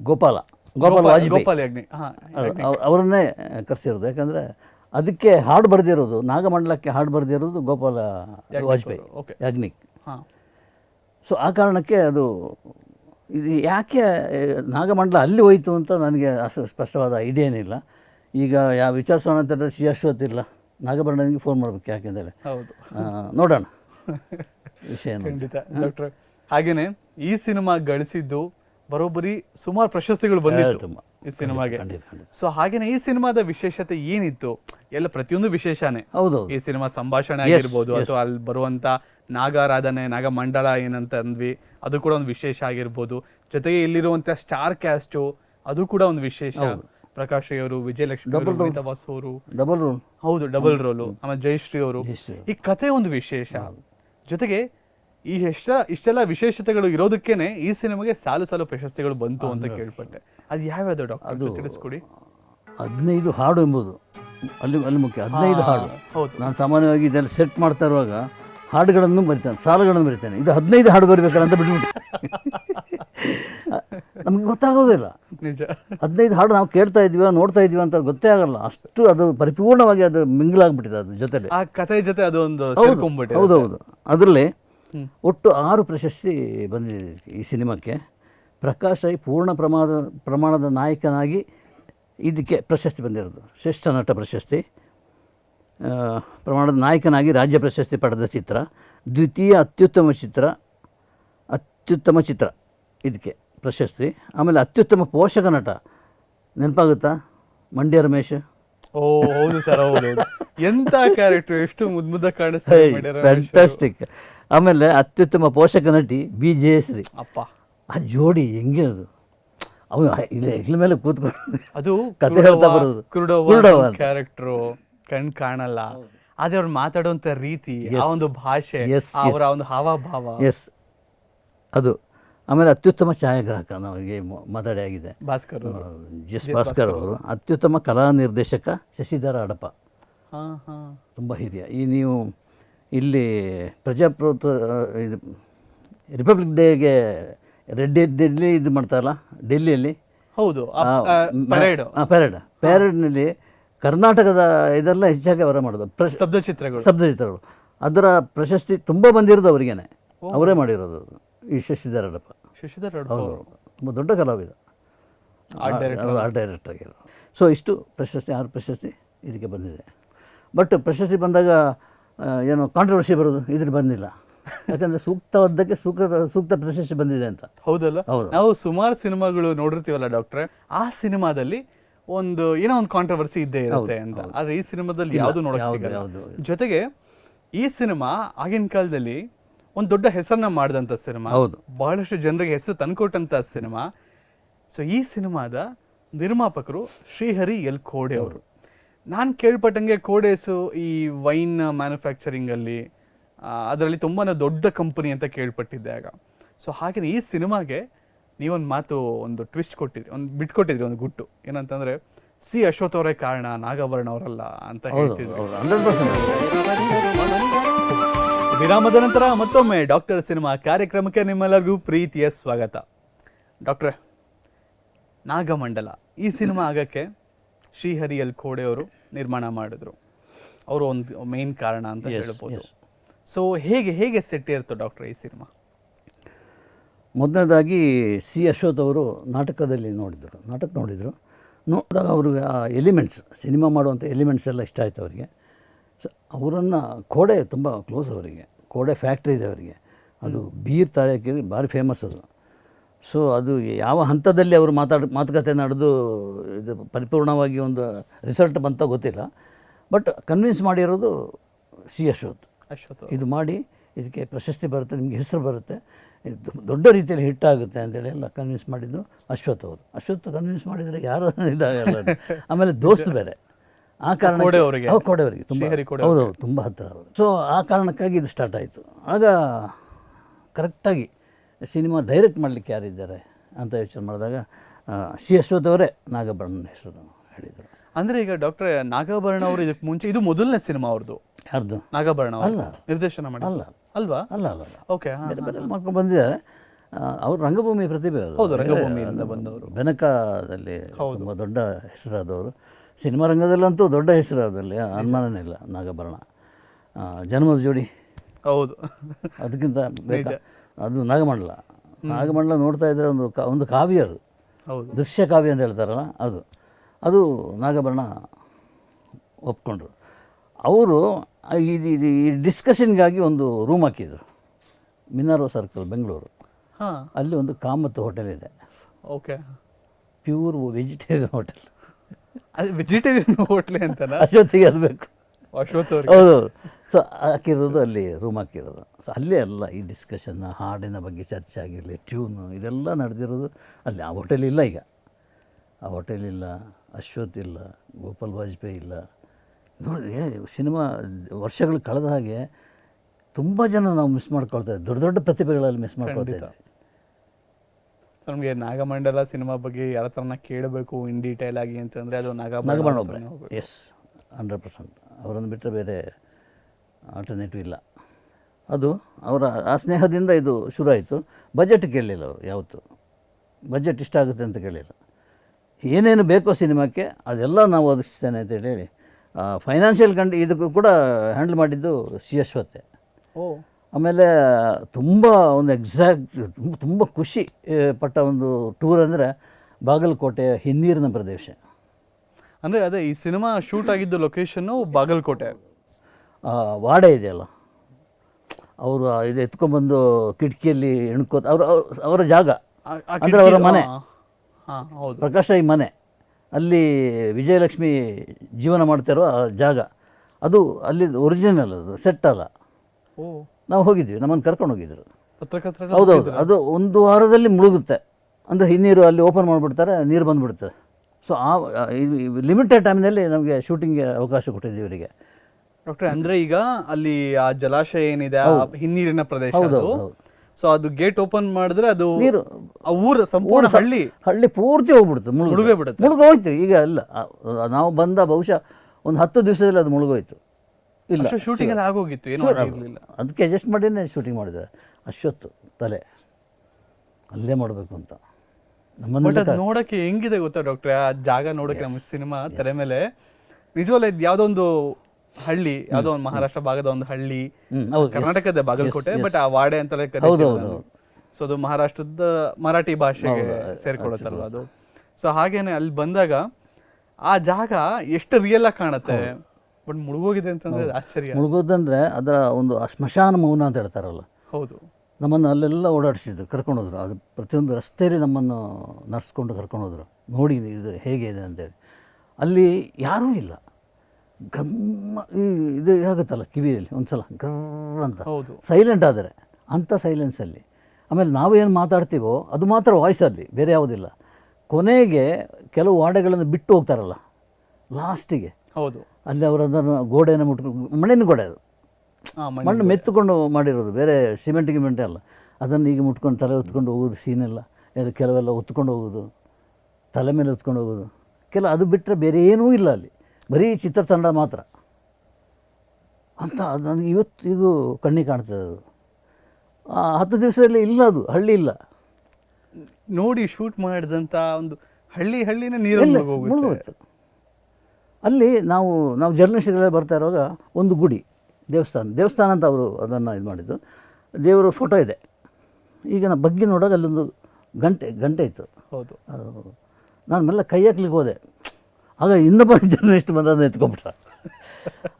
ಗೋಪಾಲ. ಗೋಪಾಲ ಗೋಪಾಲ್- ವಾಜಪೇಯಿ. ಯಾಜ್ಞಿ ಹಾ ಅವ್- ಅವ್- ಅವರನ್ನೇ ಕರೆಸಿರೋದು. ಯಾಕಂದರೆ ಅದಕ್ಕೆ ಹಾಡು ಬರೆದಿರೋದು ನಾಗಮಂಡಲಕ್ಕೆ ಹಾಡು ಬರೆದಿರೋದು ಗೋಪಾಲ ವಾಜಪೇಯಿ ಯಾಜ್ಞಿಕ್. ಹಾ. ಸೊ ಆ ಕಾರಣಕ್ಕೆ ಅದು ಇದು ಯಾಕೆ ನಾಗಮಂಡಲ ಅಲ್ಲಿ ಹೋಯಿತು ಅಂತ ನನಗೆ ಅಷ್ಟು ಸ್ಪಷ್ಟವಾದ ಇದೇನಿಲ್ಲ ಈಗ ಯಾವ ವಿಚಾರಿಸೋಣ ಅಂತ ಶ್ರೀ ಅಶ್ವಥ್ ಇಲ್ಲ. ನಾಗಭರಣನಿಗೆ ಫೋನ್ ಮಾಡ್ಬೇಕು ಯಾಕೆಂದರೆ ಹೌದು. ನೋಡೋಣ. ವಿಷಯ. ಖಂಡಿತ. ಡಾಕ್ಟರ್ ಹಾಗೇನೆ ಈ ಸಿನಿಮಾ ಗಳಿಸಿದ್ದು ಬರೋಬ್ಬರಿ ಸುಮಾರು ಪ್ರಶಸ್ತಿಗಳು ಬಂದಿತ್ತು. ತುಂಬ. ಈ ಸಿನಿಮಾಗೆ. ಸೊ ಹಾಗೇನೆ ಈ ಸಿನಿಮಾದ ವಿಶೇಷತೆ ಏನಿತ್ತು? ಎಲ್ಲ ಪ್ರತಿಯೊಂದು ವಿಶೇಷನೇ. ಹೌದು ಈ ಸಿನಿಮಾ ಸಂಭಾಷಣೆ ಆಗಿರ್ಬೋದು ಅಥವಾ ಅಲ್ಲಿ ಬರುವಂತ ನಾಗಾರಾಧನೆ ನಾಗಮಂಡಲ ಏನಂತ ಅಂದ್ವಿ ಅದು ಕೂಡ ಒಂದು ವಿಶೇಷ ಆಗಿರ್ಬೋದು. ಜೊತೆಗೆ ಇಲ್ಲಿರುವಂತ ಸ್ಟಾರ್ ಕ್ಯಾಸ್ಟು ಅದು ಕೂಡ ಒಂದು ವಿಶೇಷ. ಪ್ರಕಾಶ್ ರೈ ಅವರು ವಿಜಯಲಕ್ಷ್ಮಿ ಅವರು ಅಮಿತಾಬ್ ಬಾಸ್ ಅವರು ಡಬಲ್ ರೋಲ್ ಹೌದು ಡಬಲ್ ರೋಲು ಆಮೇಲೆ ಜಯಶ್ರೀ ಅವರು. ಈ ಕಥೆ ಒಂದು ವಿಶೇಷ. ಜೊತೆಗೆ ಈ ಎಷ್ಟ ಇಷ್ಟೆಲ್ಲ ವಿಶೇಷತೆಗಳು ಇರೋದಕ್ಕೇನೆ ಈ ಸಿನಿಮಾಗೆ ಸಾಲು ಸಾಲು ಪ್ರಶಸ್ತಿಗಳು ಬಂತು ಅಂತ ಕೇಳ್ಪಟ್ಟೆ. ಅದು ಯಾವ್ಯಾವ್ದು ಡಾಕ್ಟರ್? ತಿಳಿಸ್ಕೊಡಿ. ಹದಿನೈದು ಹಾಡು ಎಂಬುದು. ಅಲ್ಲಿ ಅಲ್ಲಿ ಮುಖ್ಯ. ಹದಿನೈದು ಹಾಡು. ಹೌದು. ನಾನು ಸಾಮಾನ್ಯವಾಗಿ ಇದೆಲ್ಲ ಸೆಟ್ ಮಾಡ್ತಾ ಇರುವಾಗ ಹಾಡುಗಳನ್ನು ಬರಿತಾನೆ ಸಾಲುಗಳನ್ನು ಬರಿತಾನೆ. ಇದು ಹದಿನೈದು ಹಾಡು ಬರಿಬೇಕಲ್ಲ ಅಂತ ಬಿಟ್ಬಿಟ್ಟು. ನಮ್ಗೆ ಗೊತ್ತಾಗೋದಿಲ್ಲ. ನಿಜ. ಹದಿನೈದು ಹಾಡು ನಾವು ಕೇಳ್ತಾ ಇದ್ವಿ ನೋಡ್ತಾ ಇದ್ವಿ ಅಂತ ಗೊತ್ತೇ ಆಗಲ್ಲ. ಅಷ್ಟು ಅದು ಪರಿಪೂರ್ಣವಾಗಿ ಅದು ಮಿಂಗ್ಲಾಗ್ಬಿಟ್ಟಿದೆ ಅದು ಜೊತೆಲಿ. ಆ ಕಥೆ ಜೊತೆ ಅದೊಂದು ಹೌದು ಹೌದು ಹೌದೌದು. ಅದರಲ್ಲಿ. ಒಟ್ಟು ಆರು ಪ್ರಶಸ್ತಿ ಬಂದಿದೆ ಈ ಸಿನಿಮಾಕ್ಕೆ. ಪ್ರಕಾಶ್ ರೈ ಪೂರ್ಣ ಪ್ರಮಾಣದ ಪ್ರಮಾಣದ ನಾಯಕನಾಗಿ ಇದಕ್ಕೆ ಪ್ರಶಸ್ತಿ ಬಂದಿರೋದು. ಶ್ರೇಷ್ಠ ನಟ ಪ್ರಶಸ್ತಿ. ಪ್ರಮಾಣದ ನಾಯಕನಾಗಿ ರಾಜ್ಯ ಪ್ರಶಸ್ತಿ ಪಡೆದ ಚಿತ್ರ. ದ್ವಿತೀಯ ಅತ್ಯುತ್ತಮ ಚಿತ್ರ. ಅತ್ಯುತ್ತಮ ಚಿತ್ರ ಇದಕ್ಕೆ ಪ್ರಶಸ್ತಿ. ಆಮೇಲೆ ಅತ್ಯುತ್ತಮ ಪೋಷಕ ನಟ. ನೆನಪಾಗುತ್ತಾ? ಮಂಡ್ಯ ರಮೇಶ್. ಓ ಹೌದು ಸರ್ ಹೌದು ಎಂಥ ಎಂತ ಕ್ಯಾರೆಕ್ಟರ್ ಎಷ್ಟು ಮುದ್ ಮುದ್ದ ಕಾಣಿಸ್ತಾ ಫ್ಯಾಂಟಾಸ್ಟಿಕ್ ಆಮೇಲೆ ಅತ್ಯುತ್ತಮ ಪೋಷಕ ನಟಿ ಬಿ ಜಯಶ್ರೀ ಅಪ್ಪ. ಆ ಜೋಡಿ ಹೆಂಗೆ ಅದು? ಅವನು ಇಲ್ಲಿ ಹೆಗ್ಲ ಮೇಲೆ ಕೂತ್ಕೊಂಡು ಅದು ಕತೆ ಹೇಳ್ತಾ ಬರೋದು. ಕುರುಡವ. ಕ್ಯಾರೆಕ್ಟರ್ ಕಣ್ ಕಾಣಲ್ಲ. ಆದರೆ ಅವ್ರು ಮಾತಾಡುವಂಥ ರೀತಿ ಆ ಒಂದು ಭಾಷೆ ಎಸ್ ಅವರ ಒಂದು ಹಾವಭಾವ. ಎಸ್ ಅದು ಆಮೇಲೆ ಅತ್ಯುತ್ತಮ ಛಾಯಾಗ್ರಾಹಕ ನಮಗೆ ಮಾತಾಡಿ ಆಗಿದೆ ಭಾಸ್ಕರ್ ಎಸ್ ಭಾಸ್ಕರ್ ಅವರು. ಅತ್ಯುತ್ತಮ ಕಲಾ ನಿರ್ದೇಶಕ ಶಶಿಧರ ಅಡಪ ಹಾಂ ಹಾಂ. ತುಂಬ ಹಿರಿಯ. ಈ ನೀವು ಇಲ್ಲಿ ಪ್ರಜಾಪ್ರಭುತ್ವ ಇದು ರಿಪಬ್ಲಿಕ್ ಡೇಗೆ ರೆಡ್ ಡೆಲ್ಲಿ ಇದು ಮಾಡ್ತಾರಲ್ಲ ಡೆಲ್ಲಿಯಲ್ಲಿ ಹೌದು ಪರೇಡ್ ಪ್ಯಾರೇಡ್ ಪ್ಯಾರೇಡ್ನಲ್ಲಿ ಕರ್ನಾಟಕದ ಇದೆಲ್ಲ ಹೆಚ್ಚಾಗಿ ಅವರೇ ಮಾಡೋದು. ಪ್ರಶಬ್ದ ಚಿತ್ರಗಳು ಸ್ತಬ್ಧ ಚಿತ್ರಗಳು ಅದರ ಪ್ರಶಸ್ತಿ ತುಂಬ ಬಂದಿರೋದು ಅವರಿಗೇನೆ. ಅವರೇ ಮಾಡಿರೋದು. ಈ ಶಶಿಧರ ಅಡಪ ಶಶಿಧರ್ ಹೌದು. ತುಂಬ ದೊಡ್ಡ ಕಲಾವಿದ. ಆರ್ಟ್ ಡೈರೆಕ್ಟರ್ ಆಗಿರೋ ಸೊ ಇಷ್ಟು ಪ್ರಶಸ್ತಿ ಆರು ಪ್ರಶಸ್ತಿ ಇದಕ್ಕೆ ಬಂದಿದೆ. ಬಟ್ ಪ್ರಶಸ್ತಿ ಬಂದಾಗ ಏನು ಕಾಂಟ್ರವರ್ಸಿ ಬರೋದು ಇದ್ರ ಬಂದಿಲ್ಲ. ಯಾಕಂದ್ರೆ ಸೂಕ್ತವಾದಕ್ಕೆ ಸೂಕ್ತ ಸೂಕ್ತ ಪ್ರಶಸ್ತಿ ಬಂದಿದೆ ಅಂತ. ಹೌದಲ್ಲ? ಹೌದು. ನಾವು ಸುಮಾರು ಸಿನಿಮಾಗಳು ನೋಡಿರ್ತೀವಲ್ಲ ಡಾಕ್ಟ್ರೆ ಆ ಸಿನಿಮಾದಲ್ಲಿ ಒಂದು ಏನೋ ಒಂದು ಕಾಂಟ್ರವರ್ಸಿ ಇದ್ದೇ ಇರುತ್ತೆ ಅಂತ. ಆದ್ರೆ ಈ ಸಿನಿಮಾದಲ್ಲಿ ಯಾವುದು ನೋಡಕ್ ಜೊತೆಗೆ ಈ ಸಿನಿಮಾ ಆಗಿನ ಕಾಲದಲ್ಲಿ ಒಂದು ದೊಡ್ಡ ಹೆಸರನ್ನ ಮಾಡಿದಂತ ಸಿನಿಮಾ. ಹೌದು. ಬಹಳಷ್ಟು ಜನರಿಗೆ ಹೆಸರು ತಂದ್ಕೊಟ್ಟಂತ ಸಿನಿಮಾ. ಸೊ ಈ ಸಿನಿಮಾದ ನಿರ್ಮಾಪಕರು ಶ್ರೀಹರಿ ಎಲ್ ಕೋಡೆ ಅವರು. ನಾನು ಕೇಳ್ಪಟ್ಟಂಗೆ ಕೋಡೇಸು ಈ ವೈನ್ ಮ್ಯಾನುಫ್ಯಾಕ್ಚರಿಂಗಲ್ಲಿ ಅದರಲ್ಲಿ ತುಂಬಾ ದೊಡ್ಡ ಕಂಪನಿ ಅಂತ ಕೇಳ್ಪಟ್ಟಿದ್ದೆ ಆಗ. ಸೊ ಹಾಗೆ ಈ ಸಿನಿಮಾಗೆ ನೀವೊಂದು ಮಾತು ಒಂದು ಟ್ವಿಸ್ಟ್ ಕೊಟ್ಟಿದ್ರಿ ಒಂದು ಬಿಟ್ಕೊಟ್ಟಿದ್ರಿ ಒಂದು ಗುಟ್ಟು. ಏನಂತಂದ್ರೆ ಸಿ ಅಶ್ವಥ್ ಅವರೇ ಕಾರಣ ನಾಗಾಭರಣ ಅವರಲ್ಲ ಅಂತ ಹೇಳ್ತಿದ್ರು. ವಿರಾಮದ ನಂತರ ಮತ್ತೊಮ್ಮೆ ಡಾಕ್ಟರ್ ಸಿನಿಮಾ ಕಾರ್ಯಕ್ರಮಕ್ಕೆ ನಿಮ್ಮೆಲ್ಲರಿಗೂ ಪ್ರೀತಿಯ ಸ್ವಾಗತ. ಡಾಕ್ಟ್ರೆ ನಾಗಮಂಡಲ ಈ ಸಿನಿಮಾ ಆಗಕ್ಕೆ ಶ್ರೀಹರಿ ಎಲ್ ಖೋಡೆ ಅವರು ನಿರ್ಮಾಣ ಮಾಡಿದ್ರು. ಅವರು ಒಂದು ಮೇನ್ ಕಾರಣ ಅಂತ ಹೇಳ್ಬೋದು. ಸೊ ಹೇಗೆ ಹೇಗೆ ಸೆಟ್ ಇರ್ತು ಡಾಕ್ಟರ್ ಈ ಸಿನಿಮಾ ಮೊದಲನೇದಾಗಿ ಸಿ ಅಶ್ವಥ್ ಅವರು ನಾಟಕದಲ್ಲಿ ನೋಡಿದರು ನಾಟಕ ನೋಡಿದರು. ನೋಡಿದಾಗ ಅವ್ರಿಗೆ ಆ ಎಲಿಮೆಂಟ್ಸ್ ಸಿನಿಮಾ ಮಾಡುವಂಥ ಎಲಿಮೆಂಟ್ಸ್ ಎಲ್ಲ ಇಷ್ಟ ಆಯಿತು ಅವರಿಗೆ. ಸೊ ಅವರನ್ನು ಕೋಡೆ ತುಂಬ ಕ್ಲೋಸ್ ಅವರಿಗೆ ಕೋಡೆ ಫ್ಯಾಕ್ಟ್ರಿ ಇದೆ ಅವರಿಗೆ. ಅದು ಬೀರ್ ತಯಾರಿಕೆ ಭಾರಿ ಫೇಮಸ್ ಅದು. ಸೊ ಅದು ಯಾವ ಹಂತದಲ್ಲಿ ಅವರು ಮಾತಾಡ ಮಾತುಕತೆ ನಡೆದು ಇದು ಪರಿಪೂರ್ಣವಾಗಿ ಒಂದು ರಿಸಲ್ಟ್ ಬಂತ ಗೊತ್ತಿಲ್ಲ. ಬಟ್ ಕನ್ವಿನ್ಸ್ ಮಾಡಿರೋದು ಸಿ ಅಶ್ವಥ್. ಅಶ್ವಥ್ ಇದು ಮಾಡಿ ಇದಕ್ಕೆ ಪ್ರಶಸ್ತಿ ಬರುತ್ತೆ ನಿಮಗೆ ಹೆಸರು ಬರುತ್ತೆ. ಇದು ದೊಡ್ಡ ರೀತಿಯಲ್ಲಿ ಹಿಟ್ ಆಗುತ್ತೆ ಅಂತೇಳಿ ಎಲ್ಲ ಕನ್ವಿನ್ಸ್ ಮಾಡಿದ್ದು ಅಶ್ವಥ್ ಅವರು. ಅಶ್ವಥ್ ಕನ್ವಿನ್ಸ್ ಮಾಡಿದರೆ ಯಾರು ಇದಾಗಲ್ಲ. ಆಮೇಲೆ ದೋಸ್ತ್ ಬೇರೆ. ಆ ಕಾರಣ ಕೊಡೆಯವರಿಗೆ ಅವ್ರಿಗೆ? ತುಂಬ ಹೌದು ಹೌದು ತುಂಬ ಹತ್ತಿರ ಅವರು. ಸೊ ಆ ಕಾರಣಕ್ಕಾಗಿ ಇದು ಸ್ಟಾರ್ಟ್ ಆಯಿತು. ಆಗ ಕರೆಕ್ಟಾಗಿ ಸಿನಿಮಾ ಡೈರೆಕ್ಟ್ ಮಾಡಲಿಕ್ಕೆ ಯಾರಿದ್ದಾರೆ ಅಂತ ಯೋಚನೆ ಮಾಡಿದಾಗ ಸಿ ಅಶ್ವಥ್ ಅವರೇ ನಾಗಭರಣನ ಹೆಸರು ಹೇಳಿದರು. ಅಂದರೆ ಈಗ ಡಾಕ್ಟ್ರೆ ನಾಗಾಭರಣ ಅವರು ಇದಕ್ಕೆ ಮುಂಚೆ ಇದು ಮೊದಲನೇ ಸಿನಿಮಾ ಅವ್ರದ್ದು. ಯಾರ್ದು? ನಾಗಾಭರಣ ಅಲ್ಲ. ನಿರ್ದೇಶನ ಮಾಡಿ ಅಲ್ಲ. ಅಲ್ವಾ? ಅಲ್ಲ ಅಲ್ಲ ಓಕೆ ಮಾಡ್ಕೊಂಡು ಬಂದಿದ್ದಾರೆ. ಅವರು ರಂಗಭೂಮಿ ಪ್ರತಿಭೆ ಹೌದು, ರಂಗಭೂಮಿಯಿಂದ ಬಂದವರು. ಬೆನಕದಲ್ಲಿ ತುಂಬ ದೊಡ್ಡ ಹೆಸರಾದವರು. ಸಿನಿಮಾ ರಂಗದಲ್ಲಂತೂ ದೊಡ್ಡ ಹೆಸರಾದಲ್ಲಿ ಅನುಮಾನನೇ ಇಲ್ಲ ನಾಗಭರಣ. ಜನ್ಮದ ಜೋಡಿ. ಹೌದು. ಅದಕ್ಕಿಂತ ಬೇಕಾ? ಅದು ನಾಗಮಂಡಲ. ನಾಗಮಂಡಲ ನೋಡ್ತಾ ಇದ್ದರೆ ಒಂದು ಕಾ ಒಂದು ಕಾವ್ಯ ಅದು. ದೃಶ್ಯ ಕಾವ್ಯ ಅಂತ ಹೇಳ್ತಾರಲ್ಲ ಅದು. ಅದು ನಾಗಭರಣ ಒಪ್ಕೊಂಡ್ರು. ಅವರು ಇದು ಇದು ಈ ಡಿಸ್ಕಷನ್ಗಾಗಿ ಒಂದು ರೂಮ್ ಹಾಕಿದರು. ಮಿನಾರೋ ಸರ್ಕಲ್ ಬೆಂಗಳೂರು ಹಾ. ಅಲ್ಲಿ ಒಂದು ಕಾಮತ್ ಹೋಟೆಲ್ ಇದೆ. ಓಕೆ. ಪ್ಯೂರ್ ವೆಜಿಟೇರಿಯನ್ ಹೋಟೆಲ್ ಅದು ವೆಜಿಟೇರಿಯನ್ ಹೋಟ್ಲೆ ಅಂತ ಅಶ್ವತ್ತಿಗೆ ಅದು ಬೇಕು. ಅಶ್ವತ್ ಹೌದು. ಸೊ ಹಾಕಿರೋದು ಅಲ್ಲಿ ರೂಮ್ ಹಾಕಿರೋದು. ಸೊ ಅಲ್ಲೇ ಅಲ್ಲ ಈ ಡಿಸ್ಕಷನ್ ಹಾಡಿನ ಬಗ್ಗೆ ಚರ್ಚೆ ಆಗಿರಲಿ ಟ್ಯೂನು ಇದೆಲ್ಲ ನಡೆದಿರೋದು ಅಲ್ಲಿ. ಆ ಹೋಟೆಲ್ ಇಲ್ಲ ಈಗ. ಆ ಹೋಟೆಲ್ ಇಲ್ಲ ಅಶ್ವಥ್ ಇಲ್ಲ ಗೋಪಾಲ್ ವಾಜಪೇಯಿ ಇಲ್ಲ. ನೋಡಿ ಸಿನಿಮಾ ವರ್ಷಗಳು ಕಳೆದ ಹಾಗೆ ತುಂಬ ಜನ ನಾವು ಮಿಸ್ ಮಾಡ್ಕೊಳ್ತಾ ದೊಡ್ಡ ದೊಡ್ಡ ಪ್ರತಿಭೆಗಳಲ್ಲಿ ಮಿಸ್ ಮಾಡ್ಕೊಳ್ತಾ ಇದ್ದೀವಿ ನಮಗೆ ನಾಗಮಂಡಲ ಸಿನಿಮಾ ಬಗ್ಗೆ ಯಾರ ಥರನ ಕೇಳಬೇಕು ಇನ್ ಡೀಟೇಲ್ ಆಗಿ ಅಂತಂದರೆ ಅದು ನಾಗಮಂಡಲ. ಎಸ್ ಹಂಡ್ರೆಡ್ ಪರ್ಸೆಂಟ್ ಅವರನ್ನು ಬಿಟ್ಟರೆ ಬೇರೆ ಆಲ್ಟರ್ನೇಟಿವ್ ಇಲ್ಲ. ಅದು ಅವರ ಆ ಸ್ನೇಹದಿಂದ ಇದು ಶುರು ಆಯಿತು. ಬಜೆಟ್ ಕೇಳಲಿಲ್ಲ ಅವರು ಯಾವತ್ತು. ಬಜೆಟ್ ಇಷ್ಟ ಆಗುತ್ತೆ ಅಂತ ಕೇಳಿಲ್ಲ. ಏನೇನು ಬೇಕೋ ಸಿನಿಮಾಕ್ಕೆ ಅದೆಲ್ಲ ನಾವು ಒದಗಿಸ್ತೇನೆ ಅಂತ ಹೇಳಿ ಫೈನಾನ್ಷಿಯಲ್ ಕಂಡು ಇದಕ್ಕೂ ಕೂಡ ಹ್ಯಾಂಡಲ್ ಮಾಡಿದ್ದು ಸಿ ಅಶ್ವತ್ತೆ ಓ. ಆಮೇಲೆ ತುಂಬ ಒಂದು ಎಕ್ಸಾಕ್ಟ್ ತುಂಬ ತುಂಬ ಖುಷಿ ಪಟ್ಟ ಒಂದು ಟೂರ್ ಅಂದರೆ ಬಾಗಲಕೋಟೆ ಹಿನ್ನೀರಿನ ಪ್ರದೇಶ. ಅಂದರೆ ಅದೇ ಈ ಸಿನಿಮಾ ಶೂಟ್ ಆಗಿದ್ದು ಲೊಕೇಶನ್ನು ಬಾಗಲಕೋಟೆ. ವಾಡೆ ಇದೆಯಲ್ಲ. ಅವರು ಇದು ಎತ್ಕೊಂಡ್ಬಂದು ಕಿಟಕಿಯಲ್ಲಿ ಎಣ್ಕೋತ ಅವ್ರ ಅವರ ಜಾಗ. ಅಂದ್ರೆ ಅವರ ಮನೆ. ಪ್ರಕಾಶ ಈ ಮನೆ. ಅಲ್ಲಿ ವಿಜಯಲಕ್ಷ್ಮಿ ಜೀವನ ಮಾಡ್ತಿರೋ ಆ ಜಾಗ. ಅದು ಅಲ್ಲಿ ಒರಿಜಿನಲ್ ಅದು ಸೆಟ್ ಅಲ್ಲ. ನಾವು ಹೋಗಿದ್ವಿ ನಮ್ಮನ್ನು ಕರ್ಕೊಂಡು ಹೋಗಿದ್ರು. ಹೌದೌದು ಅದು ಒಂದು ವಾರದಲ್ಲಿ ಮುಳುಗುತ್ತೆ. ಅಂದರೆ ಹಿನ್ನೀರು ಅಲ್ಲಿ ಓಪನ್ ಮಾಡಿಬಿಡ್ತಾರೆ ನೀರು ಬಂದುಬಿಡುತ್ತೆ. ಸೊ ಆ ಲಿಮಿಟೆಡ್ ಟೈಮ್ನಲ್ಲಿ ನಮಗೆ ಶೂಟಿಂಗ್ಗೆ ಅವಕಾಶ ಕೊಟ್ಟಿದ್ದೀವಿ ಇವರಿಗೆ ಡಾಕ್ಟರ್ ಅಂದ್ರೆ ಈಗ ಅಲ್ಲಿ ಆ ಜಲಾಶಯ ಏನಿದೆ ಆ ಹಿನ್ನೀರಿನ ಪ್ರದೇಶ ಹೌದು, ಅದು. ಹೌದು. ಸೊ ಅದು ಗೇಟ್ ಓಪನ್ ಮಾಡಿದ್ರೆ ಅದು ನೀರು ಆ ಊರ ಸಂಪೂರ್ಣ ಹಳ್ಳಿ. ಹಳ್ಳಿ ಪೂರ್ತಿ ಹೋಗ್ಬಿಡುತ್ತೆ ಮುಳುಗುತ್ತೆ. ಮುಳುಗೇ ಬಿಡುತ್ತೆ. ಮುಳುಗೋಯ್ತು ಈಗ ಅಲ್ಲ ಆ, ನಾವು ಬಂದ ಬಹುಶಃ ಒಂದು ಹತ್ತು ದಿವಸದಲ್ಲಿ ಅದು ಮುಳುಗೋಯ್ತು. ಇಲ್ಲ ಶೂಟಿಂಗ್ ಎಲ್ಲ ಆಗೋಗಿತ್ತು ಏನು ಆಗಿರ್ಲಿಲ್ಲ ಅದಕ್ಕೆ ಅಡ್ಜಸ್ಟ್ ಮಾಡಿನೇ ಶೂಟಿಂಗ್ ಮಾಡಿದ್ದಾರೆ ಅಶ್ವತ್ತು ತಲೆ. ಅಲ್ಲೇ ಮಾಡಬೇಕು ಅಂತ. ನಮ್ಮನ್ನು ಬಟ್ ಅದು ನೋಡಕ್ಕೆ ಹೆಂಗಿದೆ ಗೊತ್ತಾ ಡಾಕ್ಟ್ರೆ? ಆ ಜಾಗ ನೋಡಕ್ಕೆ ನಮ್ಮ ಸಿನಿಮಾ ತಲೆ ಮೇಲೆ. ನಿಜವಲ್ಲ ಇದು ಯಾವುದೋ ಒಂದು ಹಳ್ಳಿ ಯಾವುದೋ ಒಂದು ಮಹಾರಾಷ್ಟ್ರ ಭಾಗದ ಒಂದು ಹಳ್ಳಿ ಕರ್ನಾಟಕದ ಬಾಗಲಕೋಟೆ ಬಟ್ ಆ ವಾಡೆ ಅಂತಲೇ ಕರೀತೀವಿ ಸೊ ಅದು ಮಹಾರಾಷ್ಟ್ರದ ಮರಾಠಿ ಭಾಷೆಗೆ ಸೇರ್ಕೊಳತ್ತಲ್ವ ಅದು. ಸೊ ಹಾಗೇನೆ ಅಲ್ಲಿ ಬಂದಾಗ ಆ ಜಾಗ ಎಷ್ಟು ರಿಯಲ್ ಆಗಿ ಕಾಣುತ್ತೆ? ಬಟ್ ಮುಳುಗೋಗಿದೆ ಅಂತಂದ್ರೆ ಆಶ್ಚರ್ಯ. ಮುಳುಗೋದಂದ್ರೆ ಅದರ ಒಂದು ಸ್ಮಶಾನ ಮೌನ ಅಂತ ಹೇಳ್ತಾರಲ್ಲ. ಹೌದು. ನಮ್ಮನ್ನು ಅಲ್ಲೆಲ್ಲ ಓಡಾಡಿಸಿದ್ರು ಕರ್ಕೊಂಡು ಹೋದ್ರು. ಅದು ಪ್ರತಿಯೊಂದು ರಸ್ತೆಯಲ್ಲಿ ನಮ್ಮನ್ನು ನಡ್ಸ್ಕೊಂಡು ಕರ್ಕೊಂಡು ಹೋದ್ರು. ನೋಡಿ ಇದು ಹೇಗೆ ಇದೆ ಅಂತೇಳಿ ಅಲ್ಲಿ ಯಾರೂ ಇಲ್ಲ. ಗಮ್ಮ ಈ ಇದು ಆಗುತ್ತಲ್ಲ ಕಿವಿಯಲ್ಲಿ ಒಂದು ಸಲ ಗರ್ರ ಅಂತ. ಹೌದು. ಸೈಲೆಂಟ್ ಆದರೆ ಅಂಥ ಸೈಲೆನ್ಸಲ್ಲಿ ಆಮೇಲೆ ನಾವು ಏನು ಮಾತಾಡ್ತೀವೋ ಅದು ಮಾತ್ರ ವಾಯ್ಸಲ್ಲಿ ಬೇರೆ ಯಾವುದಿಲ್ಲ. ಕೊನೆಗೆ ಕೆಲವು ವಾಡೆಗಳನ್ನು ಬಿಟ್ಟು ಹೋಗ್ತಾರಲ್ಲ ಲಾಸ್ಟಿಗೆ ಹೌದು. ಅಲ್ಲಿ ಅವರು ಅದನ್ನು ಗೋಡೆಯನ್ನು ಮುಟ್ಕೊಂಡು ಮಣ್ಣಿನ ಗೋಡೆ ಅದು. ಮಣ್ಣು ಮೆತ್ತುಕೊಂಡು ಮಾಡಿರೋದು ಬೇರೆ ಸಿಮೆಂಟ್ ಗಿಮೆಂಟೇ ಅಲ್ಲ. ಅದನ್ನು ಈಗ ಮುಟ್ಕೊಂಡು ತಲೆ ಹೊತ್ಕೊಂಡು ಹೋಗೋದು ಸೀನೆಲ್ಲ ಅದು ಕೆಲವೆಲ್ಲ ಹೊತ್ಕೊಂಡು ಹೋಗೋದು ತಲೆ ಮೇಲೆ ಹೊತ್ಕೊಂಡು ಹೋಗೋದು. ಕೆಲ ಅದು ಬಿಟ್ಟರೆ ಬೇರೆ ಏನೂ ಇಲ್ಲ ಅಲ್ಲಿ. ಬರೀ ಚಿತ್ರತಂಡ ಮಾತ್ರ. ಅಂತ ಅದು ನನಗೆ ಇದು ಕಣ್ಣಿಗೆ ಕಾಣ್ತದೆ ಅದು. ಹತ್ತು ದಿವಸದಲ್ಲಿ ಇಲ್ಲ ಅದು ಹಳ್ಳಿ ಇಲ್ಲ. ನೋಡಿ ಶೂಟ್ ಮಾಡಿದಂಥ ಒಂದು ಹಳ್ಳಿ ಹಳ್ಳಿನ ನೀರಲ್ಲಿ ಮುಳುಗೋಯ್ತು ಅಲ್ಲಿ ನಾವು ನಾವು ಜರ್ನಲಿಸ್ಟ್ಗಳೆಲ್ಲ ಬರ್ತಾ ಇರುವಾಗ ಒಂದು ಗುಡಿ ದೇವಸ್ಥಾನ. ದೇವಸ್ಥಾನ ಅಂತ ಅವರು ಅದನ್ನು ಇದು ಮಾಡಿದ್ದು. ದೇವರ ಫೋಟೋ ಇದೆ. ಈಗ ನಾನು ಬಗ್ಗೆ ನೋಡೋಕೆ ಅಲ್ಲೊಂದು ಗಂಟೆ ಗಂಟೆ ಇತ್ತು ಹೌದು. ನಾನು ಮೆಲ್ಲ ಕೈ ಹಾಕ್ಲಿಕ್ಕೆ ಹೋದೆ. ಆಗ ಇನ್ನೊಬ್ಬ ಜರ್ನಲಿಸ್ಟ್ ಬಂದ ಅದನ್ನ ಎತ್ಕೊಂಡ್ಬಿಟ್ಟ.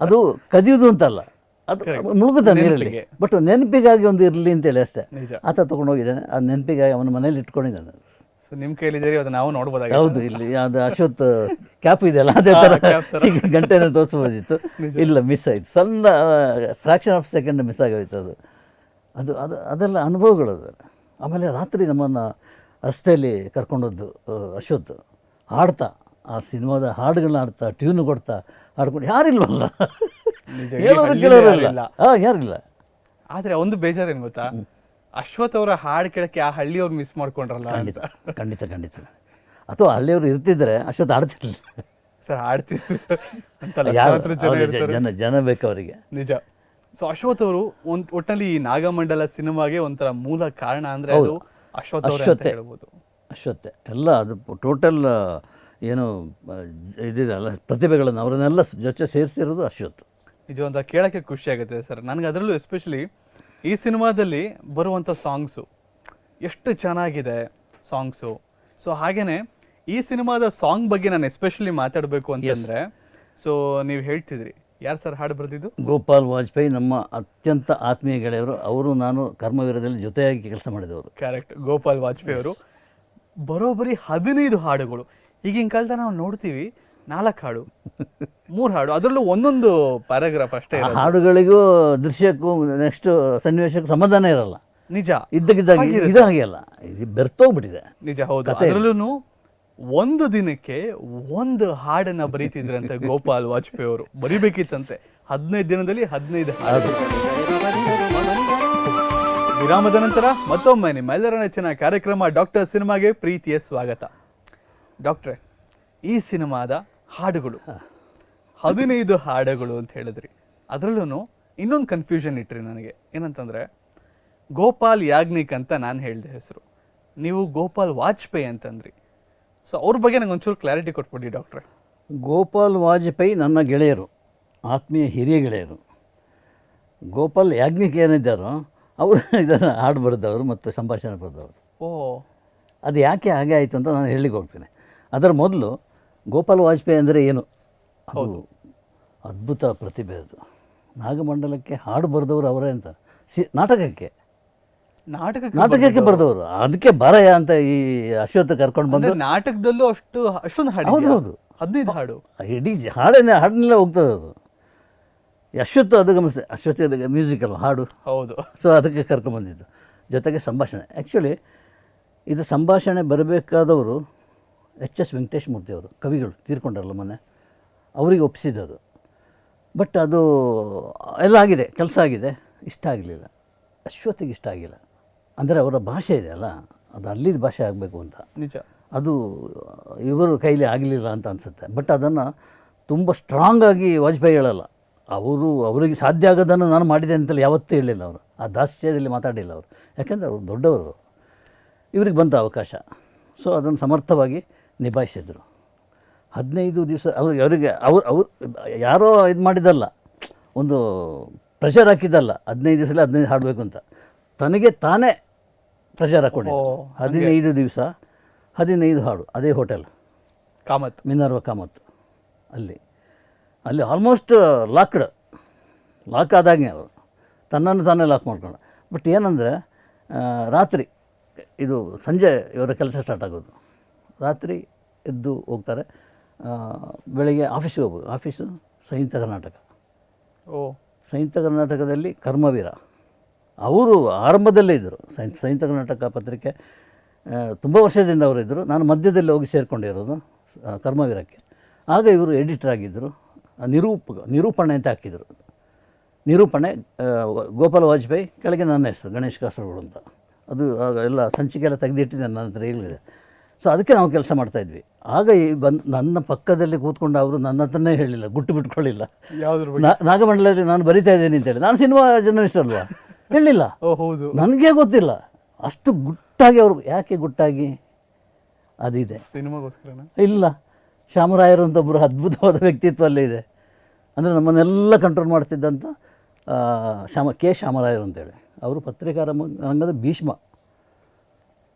ಅದು ಕದಿಯೋದು ಅಂತಲ್ಲ. ಅದು ಮುಳುಗುತ್ತಾ ನೀರಲ್ಲಿ? ಬಟ್ ನೆನಪಿಗಾಗಿ ಒಂದು ಇರಲಿ ಅಂತೇಳಿ ಅಷ್ಟೇ. ಆತ ತೊಗೊಂಡೋಗಿದ್ದಾನೆ. ಆ ನೆನಪಿಗಾಗಿ ಅವನ ಮನೇಲಿ ಇಟ್ಕೊಂಡಿದ್ದಾನೆ. ಸೊ ನಿಮ್ ಕೈಲಿದ್ದೀರಿ ಅದು ನಾವು ನೋಡ್ಬೋದಾಗ ಹೌದು ಇಲ್ಲಿ ಅದು ಅಶ್ವತ್ ಕ್ಯಾಪ್ ಇದೆಯಲ್ಲ ಅದೇ ಥರ ಈಗ ಗಂಟೆನ ತೋರಿಸ್ಬೋದಿತ್ತು. ಇಲ್ಲ ಮಿಸ್ ಆಯಿತು. ಸಣ್ಣ ಫ್ರ್ಯಾಕ್ಷನ್ ಆಫ್ ಸೆಕೆಂಡ್ ಮಿಸ್ ಆಗೋಯ್ತು ಅದು. ಅದು ಅದು ಅದೆಲ್ಲ ಅನುಭವಗಳು ಅದು. ಆಮೇಲೆ ರಾತ್ರಿ ನಮ್ಮನ್ನು ರಸ್ತೆಯಲ್ಲಿ ಕರ್ಕೊಂಡೋದ್ದು ಅಶ್ವತ್ ಹಾಡ್ತಾ. ಆ ಸಿನಿಮಾದ ಹಾಡುಗಳನ್ನ ಆಡ್ತಾ ಟ್ಯೂನ್ ಕೊಡ್ತಾ ಹಾಡ್ಕೊಂಡು ಯಾರಿಲ್ವಲ್ಲ ಹೇಳೋರು ಹಾಂ ಯಾರಿಲ್ಲ ಆದ್ರೆ ಒಂದು ಬೇಜಾರೇನು ಗೊತ್ತಾ? ಅಶ್ವಥ್ ಅವರ ಹಾಡು ಕೇಳಕ್ಕೆ ಆ ಹಳ್ಳಿಯವ್ರು ಮಿಸ್ ಮಾಡ್ಕೊಂಡ್ರಲ್ಲ ಖಂಡಿತ ಖಂಡಿತ ಖಂಡಿತ. ಅಥವಾ ಹಳ್ಳಿಯವರು ಇರ್ತಿದ್ರೆ ಅಶ್ವಥ್ ಆಡ್ತಿರ್ಲಿಲ್ಲ ಸರ್ ಆಡ್ತಿದ್ರು ಜನ ಜನ ಜನ ಬೇಕು ಅವರಿಗೆ. ನಿಜ. ಸೊ ಅಶ್ವಥ್ ಅವರು ಒಂದು ಒಟ್ಟಿನಲ್ಲಿ ಈ ನಾಗಮಂಡಲ ಸಿನಿಮಾಗೆ ಒಂಥರ ಮೂಲ ಕಾರಣ ಅಂದ್ರೆ ಅದು ಅಶ್ವಥ್ ಅಶ್ವಥ್. ಹೇಳ್ಬೋದು. ಅಶ್ವಥ್. ಎಲ್ಲ ಅದು ಟೋಟಲ್ ಏನು ಇದಿದೆಲ್ಲ ಪ್ರತಿಭೆಗಳನ್ನು ಅವರನ್ನೆಲ್ಲ ಜೊತೆ ಸೇರಿಸಿರೋದು ಅಶ್ವತ್ ನಿಜವಂತ ಕೇಳೋಕ್ಕೆ ಕೇಳಕ್ಕೆ ಖುಷಿ ಆಗುತ್ತೆ ಸರ್. ನನಗೆ ಅದರಲ್ಲೂ ಎಸ್ಪೆಷಲಿ ಈ ಸಿನಿಮಾದಲ್ಲಿ ಬರುವಂಥ ಸಾಂಗ್ಸು ಎಷ್ಟು ಚೆನ್ನಾಗಿದೆ ಸಾಂಗ್ಸು ಸೊ ಹಾಗೇನೆ ಈ ಸಿನಿಮಾದ ಸಾಂಗ್ ಬಗ್ಗೆ ನಾನು ಎಸ್ಪೆಷಲಿ ಮಾತಾಡಬೇಕು ಅಂತಂದರೆ ಸೊ ನೀವು ಹೇಳ್ತಿದ್ರಿ. ಯಾರು ಸರ್ ಹಾಡು ಬರೆದಿದ್ದು? ಗೋಪಾಲ್ ವಾಜಪೇಯಿ ನಮ್ಮ ಅತ್ಯಂತ ಆತ್ಮೀಯ ಗೆಳೆಯರು ಅವರು ನಾನು ಕರ್ಮವೀರದಲ್ಲಿ ಜೊತೆಯಾಗಿ ಕೆಲಸ ಮಾಡಿದವರು. ಕ್ಯಾರೆಕ್ಟ್ ಗೋಪಾಲ್ ವಾಜಪೇಯಿ ಅವರು ಬರೋಬ್ಬರಿ ಹದಿನೈದು ಹಾಡುಗಳು. ಈಗಿನ ಕಾಲದ ನಾವು ನೋಡ್ತೀವಿ ನಾಲ್ಕು ಹಾಡು ಮೂರು ಹಾಡು ಅದರಲ್ಲೂ ಒಂದೊಂದು ಪ್ಯಾರಾಗ್ರಾಫ್ ಅಷ್ಟೇ ಇರೋದು. ಹಾಡುಗಳಿಗೂ ದೃಶ್ಯಕ್ಕೂ ನೆಕ್ಸ್ಟ್ ಸನ್ನಿವೇಶಕ್ಕೂ ಸಮಾಧಾನ ಇರಲ್ಲ. ನಿಜ. ಇದ್ದಕ್ಕಿದ್ದಾಗ ಇದು ಹಾಗೆ ಅಲ್ಲ ಇದು ಬೆರ್ತೋಗ್ಬಿಟ್ಟಿದೆ ನಿಜ ಹೌದು. ಅದರಲ್ಲೂ ಒಂದು ದಿನಕ್ಕೆ ಒಂದು ಹಾಡನ್ನ ಬರೀತಿದ್ರಂತೆ ಗೋಪಾಲ್ ವಾಜಪೇಯಿ ಅವರು. ಬರಿಬೇಕಿತ್ತಂತೆ. ಹದಿನೈದು ದಿನದಲ್ಲಿ ಹದಿನೈದು ಹಾಡು. ವಿರಾಮದ ನಂತರ ಮತ್ತೊಮ್ಮೆ ನಿಮ್ಮೆಲ್ಲರ ನೆಚ್ಚಿನ ಕಾರ್ಯಕ್ರಮ ಡಾಕ್ಟರ್ ಸಿನಿಮಾಗೆ ಪ್ರೀತಿಯ ಸ್ವಾಗತ. ಡಾಕ್ಟ್ರೆ ಈ ಸಿನಿಮಾದ ಹಾಡುಗಳು. ಹದಿನೈದು ಹಾಡುಗಳು ಅಂತ ಹೇಳಿದ್ರಿ. ಅದರಲ್ಲೂ ಇನ್ನೊಂದು ಕನ್ಫ್ಯೂಷನ್ ಇಟ್ರಿ ನನಗೆ. ಏನಂತಂದರೆ ಗೋಪಾಲ್ ಯಾಜ್ಞಿಕ್ ಅಂತ ನಾನು ಹೇಳಿದೆ ಹೆಸರು. ನೀವು ಗೋಪಾಲ್ ವಾಜಪೇಯಿ ಅಂತಂದ್ರಿ. ಸೊ ಅವ್ರ ಬಗ್ಗೆ ನಂಗೆ ಒಂಚೂರು ಕ್ಲಾರಿಟಿ ಕೊಟ್ಬಿಡಿ ಡಾಕ್ಟ್ರೆ. ಗೋಪಾಲ್ ವಾಜಪೇಯಿ ನನ್ನ ಗೆಳೆಯರು ಆತ್ಮೀಯ ಹಿರಿಯ ಗೆಳೆಯರು. ಗೋಪಾಲ್ ಯಾಜ್ಞಿಕ್ ಏನಿದ್ದಾರೋ ಅವರು ಇದನ್ನು ಹಾಡು ಬರೆದವರು ಮತ್ತು ಸಂಭಾಷಣೆ ಬರೆದವರು. ಓ. ಅದು ಯಾಕೆ ಹಾಗೆ ಆಯಿತು ಅಂತ ನಾನು ಹೇಳಿಕ್ಕೆ ಹೋಗ್ತೇನೆ. ಅದರ ಮೊದಲು ಗೋಪಾಲ್ ವಾಜಪೇಯಿ ಅಂದರೆ ಏನು? ಹೌದು. ಅದ್ಭುತ ಪ್ರತಿಭೆ ಅದು. ನಾಗಮಂಡಲಕ್ಕೆ ಹಾಡು ಬರೆದವರು ಅವರೇ ಅಂತ. ಸಿ ನಾಟಕಕ್ಕೆ. ನಾಟಕ ನಾಟಕಕ್ಕೆ ಬರೆದವರು. ಅದಕ್ಕೆ ಬರಯ ಅಂತ ಈ ಅಶ್ವತ್ಥ ಕರ್ಕೊಂಡು ಬಂದು ನಾಟಕದಲ್ಲೂ ಅಷ್ಟು ಅಷ್ಟೊಂದು ಹಾಡು ಹೌದು, ಹೌದು. ಹದಿನೈದು ಹಾಡು. ಇಡೀ ಹಾಡನ್ನೇ ಹಾಡನ್ನೆಲ್ಲ ಹೋಗ್ತದೆ ಅದು. ಅಶ್ವತ್ ಅಶ್ವತ್ಥ ಅದು ಗಮನಿಸಿದೆ ಅಶ್ವತ್ಥ ಅದಕ್ಕೆ ಮ್ಯೂಸಿಕಲ್ ಹಾಡು? ಹೌದು. ಸೊ ಅದಕ್ಕೆ ಕರ್ಕೊಂಬಂದಿದ್ದು ಜೊತೆಗೆ ಸಂಭಾಷಣೆ. ಆ್ಯಕ್ಚುಲಿ ಇದು ಸಂಭಾಷಣೆ ಬರಬೇಕಾದವರು ಎಚ್ ಎಸ್ ವೆಂಕಟೇಶ್ ಮೂರ್ತಿ ಅವರು ಕವಿಗಳು ತೀರ್ಕೊಂಡರಲ್ಲ ಮೊನ್ನೆ. ಅವರಿಗೆ ಒಪ್ಪಿಸಿದ್ದದು ಬಟ್ ಅದು ಎಲ್ಲ ಆಗಿದೆ ಕೆಲಸ ಆಗಿದೆ ಇಷ್ಟ ಆಗಲಿಲ್ಲ. ಅಶ್ವತಿಗೆ ಇಷ್ಟ ಆಗಿಲ್ಲ. ಅಂದರೆ ಅವರ ಭಾಷೆ ಇದೆ ಅಲ್ಲ ಅದು ಅಲ್ಲಿದ ಭಾಷೆ ಆಗಬೇಕು ಅಂತ. ನಿಜ. ಅದು ಇವರು ಕೈಲಿ ಆಗಲಿಲ್ಲ ಅಂತ ಅನಿಸುತ್ತೆ. ಬಟ್ ಅದನ್ನು ತುಂಬ ಸ್ಟ್ರಾಂಗ್ ಆಗಿ ವಾಜಪೇಯಿ ಹೇಳಲ್ಲ. ಅವರು ಅವರಿಗೆ ಸಾಧ್ಯ ಆಗೋದನ್ನು ನಾನು ಮಾಡಿದೆ ಅಂತೇಳಿ ಯಾವತ್ತೂ ಹೇಳಿಲ್ಲ ಅವರು. ಆ ದಾಸ್ಯದಲ್ಲಿ ಮಾತಾಡಿಲ್ಲ ಅವರು. ಯಾಕೆಂದರೆ ಅವರು ದೊಡ್ಡವರು. ಇವ್ರಿಗೆ ಬಂತ ಅವಕಾಶ. ಸೊ ಅದನ್ನು ಸಮರ್ಥವಾಗಿ ನಿಭಾಯಿಸಿದರು. ಹದಿನೈದು ದಿವಸ ಅವ್ರಿಗೆ ಅವರಿಗೆ ಅವ್ರು ಅವ್ರು ಯಾರೋ ಇದು ಮಾಡಿದ್ದಲ್ಲ ಒಂದು ಪ್ರೆಷರ್ ಹಾಕಿದ್ದಲ್ಲ ಹದಿನೈದು ದಿವಸದಲ್ಲಿ ಹದಿನೈದು ಹಾಡಬೇಕು ಅಂತ. ತನಗೆ ತಾನೇ ಪ್ರೆಷರ್ ಹಾಕ್ಕೊಂಡೆ ಓ, ಹದಿನೈದು ದಿವಸ ಹದಿನೈದು ಹಾಡು ಅದೇ ಹೋಟೆಲ್ ಕಾಮತ್. ಮಿನರ್ವ ಕಾಮತ್ ಅಲ್ಲಿ. ಅಲ್ಲಿ ಆಲ್ಮೋಸ್ಟ್ ಲಾಕ್ಡ್ ಲಾಕ್ ಆದಾಗೆ ಅವರು ತನ್ನನ್ನು ತಾನೇ ಲಾಕ್ ಮಾಡ್ಕೊಂಡು. ಬಟ್ ಏನಂದರೆ ರಾತ್ರಿ ಇದು ಸಂಜೆ ಇವರ ಕೆಲಸ ಸ್ಟಾರ್ಟ್ ಆಗೋದು. ರಾತ್ರಿ ಎದ್ದು ಹೋಗ್ತಾರೆ. ಬೆಳಗ್ಗೆ ಆಫೀಸಿಗೆ ಹೋಗ್ಬೋದು. ಆಫೀಸು ಸಂಯುಕ್ತ ಕರ್ನಾಟಕ. ಓ. ಸಂಯುಕ್ತ ಕರ್ನಾಟಕದಲ್ಲಿ ಕರ್ಮವೀರ. ಅವರು ಆರಂಭದಲ್ಲೇ ಇದ್ದರು. ಸೈನ್ ಸಂಯುಕ್ತ ಕರ್ನಾಟಕ ಪತ್ರಿಕೆ ತುಂಬ ವರ್ಷದಿಂದ ಅವರು ಇದ್ದರು. ನಾನು ಮಧ್ಯದಲ್ಲಿ ಹೋಗಿ ಸೇರಿಕೊಂಡಿರೋದು ಕರ್ಮವೀರಕ್ಕೆ. ಆಗ ಇವರು ಎಡಿಟರ್ ಆಗಿದ್ದರು. ನಿರೂಪ ನಿರೂಪಣೆ ಅಂತ ಹಾಕಿದರು. ನಿರೂಪಣೆ ಗೋಪಾಲ ವಾಜಪೇಯಿ ಕೆಳಗೆ ನನ್ನ ಹೆಸರು ಗಣೇಶ್ ಕಾಸರಗೋಡು ಅಂತ. ಅದು ಆಗ ಎಲ್ಲ ಸಂಚಿಕೆ ಎಲ್ಲ ತೆಗೆದಿಟ್ಟಿದ್ದೆ ನನ್ನ ಹತ್ರ ಈಗಲಿದೆ ಸೊ ಅದಕ್ಕೆ ನಾವು ಕೆಲಸ ಮಾಡ್ತಾಯಿದ್ವಿ ಆಗ ಈ ಬಂದು ನನ್ನ ಪಕ್ಕದಲ್ಲಿ ಕೂತ್ಕೊಂಡು ಅವರು ನನ್ನ ಹತ್ರನೇ ಹೇಳಿಲ್ಲ ಗುಟ್ಟು ಬಿಟ್ಕೊಳ್ಳಿಲ್ಲ. ನಾಗಮಂಡಲದಲ್ಲಿ ನಾನು ಬರಿತಾ ಇದ್ದೇನೆ ಅಂತೇಳಿ. ನಾನು ಸಿನಿಮಾ ಜರ್ನಲಿಸ್ಟ್ ಅಲ್ವಾ? ಹೇಳಿಲ್ಲ. ಹೌದು. ನನಗೆ ಗೊತ್ತಿಲ್ಲ. ಅಷ್ಟು ಗುಟ್ಟಾಗಿ ಅವರು ಯಾಕೆ ಗುಟ್ಟಾಗಿ? ಅದಿದೆ. ಸಿನಿಮಾಗೋಸ್ಕರ ಇಲ್ಲ. ಶ್ಯಾಮರಾಯರು ಅಂತ ಒಬ್ಬರು ಅದ್ಭುತವಾದ ವ್ಯಕ್ತಿತ್ವ ಅಲ್ಲೇ ಇದೆ. ಅಂದರೆ ನಮ್ಮನ್ನೆಲ್ಲ ಕಂಟ್ರೋಲ್ ಮಾಡ್ತಿದ್ದಂಥ ಶ್ಯಾಮ ಕೆ. ಶ್ಯಾಮರಾಯರು ಅಂತೇಳಿ. ಅವರು ಪತ್ರಿಕಾರ ರಂಗ- ರಂಗದ ಭೀಷ್ಮ.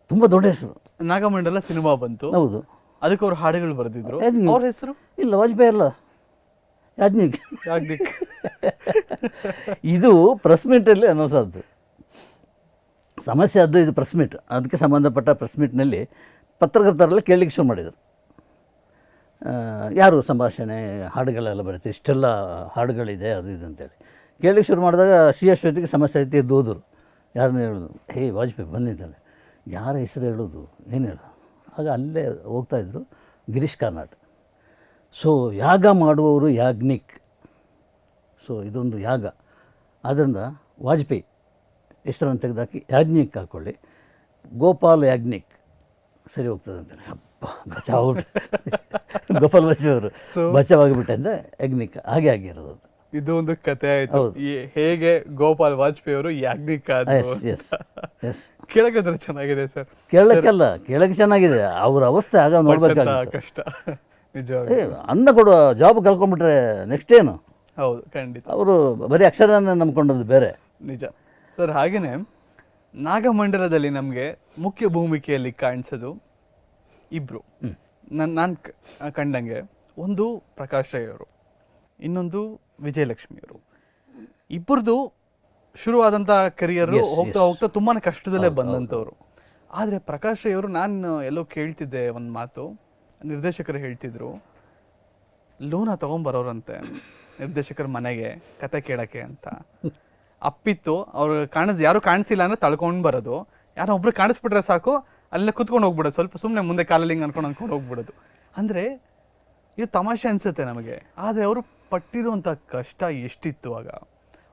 ತುಂಬ ದೊಡ್ಡ ಹೆಸರು. ನಾಗಮಂಡಲ ಸಿನಿಮಾ ಬಂತು. ಹೌದು. ಅದಕ್ಕೆ ಅವ್ರು ಹಾಡುಗಳು ಬರೆದಿದ್ರು. ಯಾಜ್ಞಿಕ್. ಅವ್ರ ಹೆಸರು? ಇಲ್ಲ ವಾಜಪೇಯಿ ಅಲ್ಲ. ಯಾಜ್ಞಿಕ್ ಯಾಜ್ಞಿಕ್. ಇದು ಪ್ರೆಸ್ ಮೀಟಲ್ಲಿ ಅನ್ನಿಸೋದು ಸಮಸ್ಯೆ ಅದು ಇದು ಪ್ರೆಸ್ ಮೀಟ್ ಅದಕ್ಕೆ ಸಂಬಂಧಪಟ್ಟ ಪ್ರೆಸ್ ಮೀಟ್ನಲ್ಲಿ ಪತ್ರಕರ್ತರೆಲ್ಲ ಕೇಳಲಿಕ್ಕೆ ಶುರು ಮಾಡಿದರು. ಆ, ಯಾರು ಸಂಭಾಷಣೆ ಹಾಡುಗಳೆಲ್ಲ ಬರುತ್ತೆ ಇಷ್ಟೆಲ್ಲ ಹಾಡುಗಳಿದೆ ಅದು ಇದು ಅಂತೇಳಿ. ಕೇಳಲಿಕ್ಕೆ ಶುರು ಮಾಡಿದಾಗ ಸಿ ಎಸ್ ಶ್ವೇತಿಗೆ ಸಮಸ್ಯೆ ಐತಿ ಎದ್ದು ಹೋದರು. ಯಾರನ್ನ ಹೇಳೋದು ಹೇ ವಾಜಪೇಯಿ ಬಂದಿದ್ದಾನೆ. ಯಾರ ಹೆಸರು ಹೇಳೋದು? ಏನು ಹೇಳೋದು ಆಗ ಅಲ್ಲೇ ಹೋಗ್ತಾಯಿದ್ರು ಗಿರೀಶ್ ಕಾರ್ನಾಡ್. ಸೊ ಯಾಗ ಮಾಡುವವರು ಯಾಜ್ಞಿಕ್ ಸೊ ಇದೊಂದು ಯಾಗ. ಆದ್ದರಿಂದ ವಾಜಪೇಯಿ ಹೆಸರನ್ನು ತೆಗೆದಾಕಿ ಯಾಜ್ಞಿಕ್ ಹಾಕ್ಕೊಳ್ಳಿ ಗೋಪಾಲ್ ಯಾಜ್ಞಿಕ್ ಸರಿ ಹೋಗ್ತದೆ ಅಂತಾನೆ ಹಬ್ಬ ಬಚಾವ್. ಗೋಪಾಲ್ ವಾಜಪೇಯಿ ಅವರು. ಬಚಾವಾಗಿಬಿಟ್ಟೆ ಅಂದರೆ ಯಾಜ್ಞಿಕ್ ಹಾಗೆ ಆಗಿರೋದು ಇದು ಒಂದು ಕತೆ ಆಯ್ತು. ಈ ಹೇಗೆ ಗೋಪಾಲ್ ವಾಜಪೇಯಿ ಅವರು ಯಾಜ್ಞಿಕ ಆದ್ರು ಎಸ್ ಎಸ್ ಎಸ್ ಕೇಳಕ್ಕೆ ಚೆನ್ನಾಗಿದೆ ಸರ್. ಕೇಳಕ್ಕೆಲ್ಲ ಕೇಳಕ್ಕೆ ಚೆನ್ನಾಗಿದೆ. ಅವ್ರ ಅವಸ್ಥೆ ಆಗ ನೋಡ್ಬೇಕಾಗ ಕಷ್ಟ. ಅನ್ನ ಕೊಡುವ ಜಾಬ್ ಕಳ್ಕೊಂಡ್ಬಿಟ್ರೆ ನೆಕ್ಸ್ಟ್ ಏನು? ಹೌದು ಖಂಡಿತ. ಅವರು ಬರೀ ಅಕ್ಷರನ ನಂಬ್ಕೊಂಡದ್ದು ಬೇರೆ. ನಿಜ. ಸರ್ ಹಾಗೇನೆ ನಾಗಮಂಡಲದಲ್ಲಿ ನಮಗೆ ಮುಖ್ಯ ಭೂಮಿಕೆಯಲ್ಲಿ ಕಾಣಿಸೋದು ಇಬ್ರು. ನನ್ನ ನಾನು ಕಂಡಂಗೆ ಒಂದು ಪ್ರಕಾಶ್ ರೈ ಅವರು ಇನ್ನೊಂದು ವಿಜಯಲಕ್ಷ್ಮಿಯವರು. ಇಬ್ಬರದು ಶುರುವಾದಂಥ ಕರಿಯರ್ ಹೋಗ್ತಾ ಹೋಗ್ತಾ ತುಂಬಾ ಕಷ್ಟದಲ್ಲೇ ಬಂದಂಥವ್ರು ಆದರೆ ಪ್ರಕಾಶ್ ರೈ ಅವರು ನಾನು ಎಲ್ಲೋ ಕೇಳ್ತಿದ್ದೆ ಒಂದು ಮಾತು. ನಿರ್ದೇಶಕರು ಹೇಳ್ತಿದ್ರು ಲೋನ ತಗೊಂಬರೋರಂತೆ ನಿರ್ದೇಶಕರ ಮನೆಗೆ ಕತೆ ಕೇಳಕ್ಕೆ ಅಂತ. ಅಪ್ಪಿತ್ತು ಅವ್ರು ಕಾಣಿಸ್ ಯಾರು ಕಾಣಿಸಿಲ್ಲ ಅಂದ್ರೆ ತಳ್ಕೊಂಡು ಬರೋದು. ಯಾರೋ ಒಬ್ರು ಕಾಣಿಸ್ಬಿಟ್ರೆ ಸಾಕು ಅಲ್ಲೇ ಕುತ್ಕೊಂಡು ಹೋಗ್ಬಿಡೋದು. ಸ್ವಲ್ಪ ಸುಮ್ಮನೆ ಮುಂದೆ ಕಾಲಲ್ಲಿ ಹಿಂಗೆ ಅನ್ಕೊಂಡು ಅನ್ಕೊಂಡು ಹೋಗ್ಬಿಡೋದು. ಅಂದರೆ ಇದು ತಮಾಷೆ ಅನಿಸುತ್ತೆ ನಮಗೆ. ಆದರೆ ಅವರು ಪಟ್ಟಿರುವಂಥ ಕಷ್ಟ ಎಷ್ಟಿತ್ತು ಆಗ?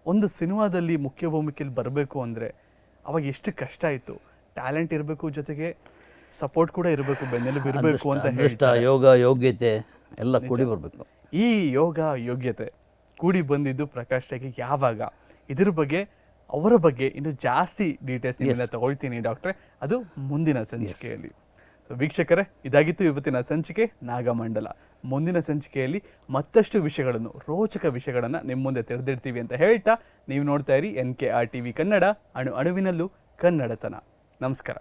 ಒಂದು ಸಿನಿಮಾದಲ್ಲಿ ಮುಖ್ಯ ಭೂಮಿಕೆಯಲ್ಲಿ ಬರಬೇಕು ಅಂದರೆ ಅವಾಗ ಎಷ್ಟು ಕಷ್ಟ ಇತ್ತು ಟ್ಯಾಲೆಂಟ್ ಇರಬೇಕು ಜೊತೆಗೆ ಸಪೋರ್ಟ್ ಕೂಡ ಇರಬೇಕು ಬೆನ್ನೆಲುಬು ಇರಬೇಕು ಅಂತ ಇಷ್ಟ ಯೋಗ ಯೋಗ್ಯತೆ ಎಲ್ಲ ಕೂಡಿ ಬರಬೇಕು. ಈ ಯೋಗ ಯೋಗ್ಯತೆ ಕೂಡಿ ಬಂದಿದ್ದು ಪ್ರಕಾಶ್ ರೈಗೆ ಯಾವಾಗ? ಇದ್ರ ಬಗ್ಗೆ ಅವರ ಬಗ್ಗೆ ಇನ್ನು ಜಾಸ್ತಿ ಡೀಟೇಲ್ಸ್ ತಗೊಳ್ತೀನಿ ಡಾಕ್ಟ್ರೆ. ಅದು ಮುಂದಿನ ಸಂಚಿಕೆಯಲ್ಲಿ. ಸೊ ವೀಕ್ಷಕರೇ, ಇದಾಗಿತ್ತು ಇವತ್ತಿನ ಸಂಚಿಕೆ ನಾಗಮಂಡಲ. ಮುಂದಿನ ಸಂಚಿಕೆಯಲ್ಲಿ ಮತ್ತಷ್ಟು ವಿಷಯಗಳನ್ನು, ರೋಚಕ ವಿಷಯಗಳನ್ನು ನಿಮ್ಮ ಮುಂದೆ ತೆರೆದಿಡ್ತೀವಿ ಅಂತ ಹೇಳ್ತಾ ನೀವು ನೋಡ್ತಾ ಇರಿ N K R T V Kannada, ಅಣು ಅಣುವಿನಲ್ಲೂ ಕನ್ನಡತನ. ನಮಸ್ಕಾರ.